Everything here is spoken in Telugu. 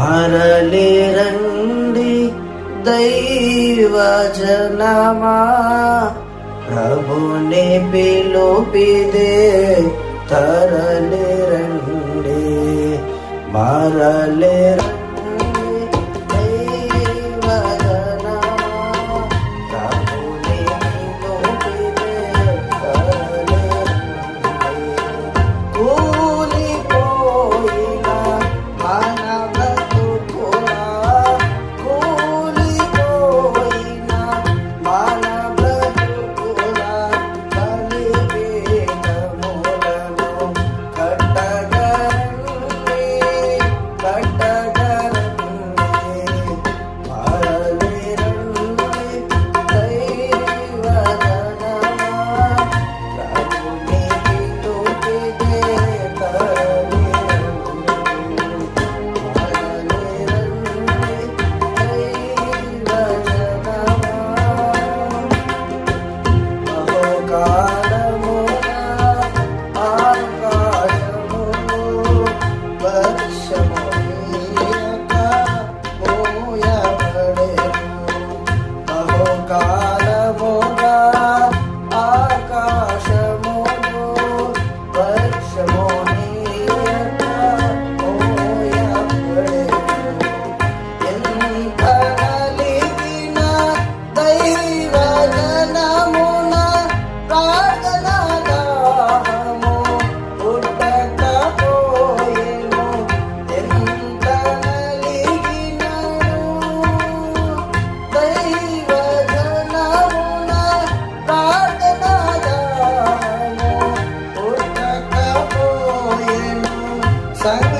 మరలి రండి దైవజనమా? ప్రభుని పిలుపిదే తరలి రండి మరలి రండి 아까? Sana